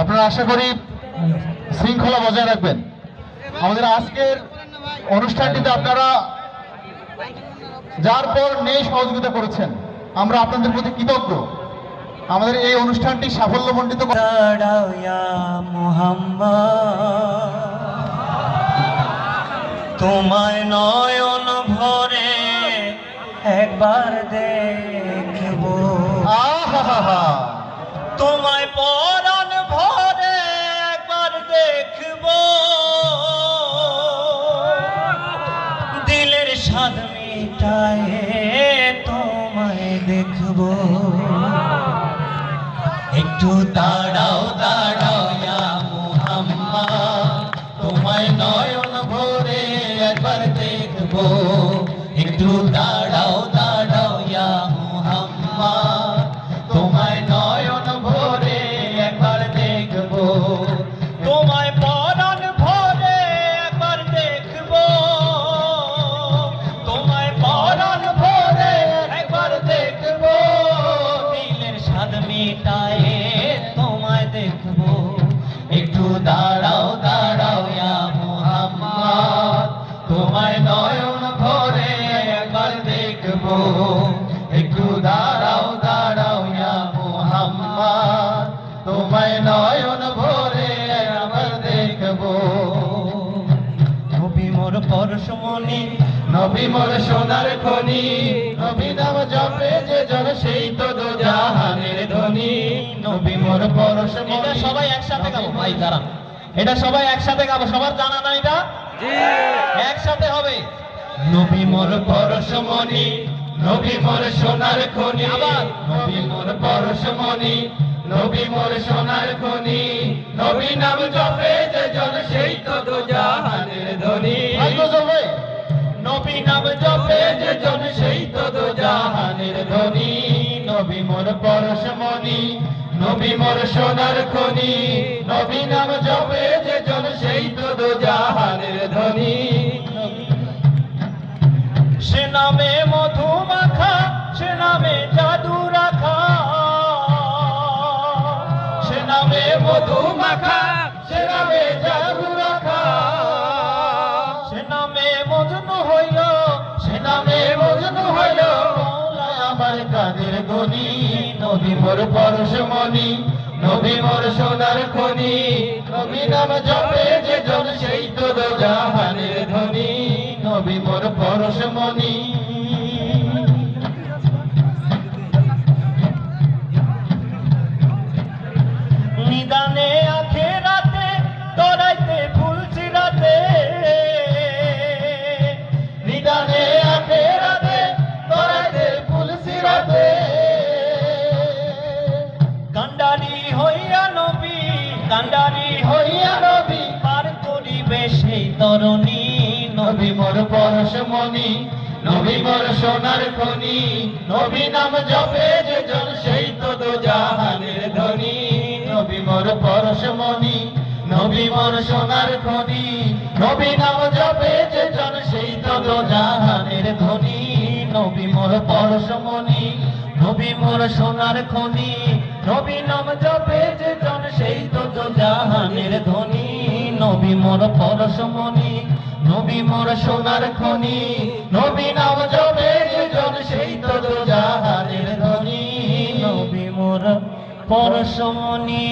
আপনারা আশা করি শৃঙ্খলা বজায় রাখবেন। আমাদের আজকের অনুষ্ঠানটিতে আপনারা যার পর নেই সহযোগিতা করেছেন আমরা আপনাদের প্রতি কৃতজ্ঞ। আমাদের এই অনুষ্ঠানটি সাফল্যমণ্ডিত ইয়া মুহাম্মদ। তোমায় নয়ন ভরে একবার দেখব। আহাহাহা। তোমায় পরাণ মিটায়ে তোমায় দেখব। একটু দাঁড়াও দাঁড়াও ইয়া তোমায় নয়ন ভরে একবার দেখব। একটু দাঁড়াও একটু দাঁড়াও দাঁড়াও তোমায় নয়ন ভরে একবার দেখব। একটু দাঁড়াও দাঁড়াও তোমায় নয়ন ভরে নবী মোর পরশমণি নবী মোর সোনার খনি। নবী নাম জপে যে জন সেই তো নবী মোর পরশমণি এটা সবাই একসাথে গাবো। ভাই দাঁড়ান। এটা সবাই একসাথে গাবো। সবার জানা না এটা একসাথে হবে। নবী মোর পরশমণি নবী মোর সোনার খনি। আবার। নবী মোর পরশমণি নবী মোর সোনার খনি। নবী নাম জপে যে জন সেই তো দো জাহানের ধ্বনি নবী নাম জপে যে জন সেই তো দো জাহানের ধ্বনি নবী মোর পরশমণি নবী মোর সোনার খনি, নবী নাম জপে যে জন সেই তো জাহানের ধ্বনি সে নামে মধু মাখা সে নামে জাদু রাখা। সে নামে মধু মাখা নবী মোর সোনার খনি, নবী নাম জপে যে জন সেই তো জাহানের ধ্বনি নবী মোর পরশমণি তরণী নবী মোর পরশমণি, নবী মোর সোনার খনি, নবী নাম জপে যে জন, সেই তো জাহানের ধ্বনি নবী মোর পরশমণি, নবী মোর সোনার খনি, নবী নাম জপে যে জন, সেই তো জাহানের ধ্বনি নবী মোর পরশমণি, নবী মোর সোনার খনি, নবী নাম জপে যে জন, সেই তো জাহানের ধ্বনি নবী মোর পরশমণি নবী মোর সোনার খনি, নবী নাম জবে জন সেই তো জাহাজের ধ্বনি নবী মোর পরশমণি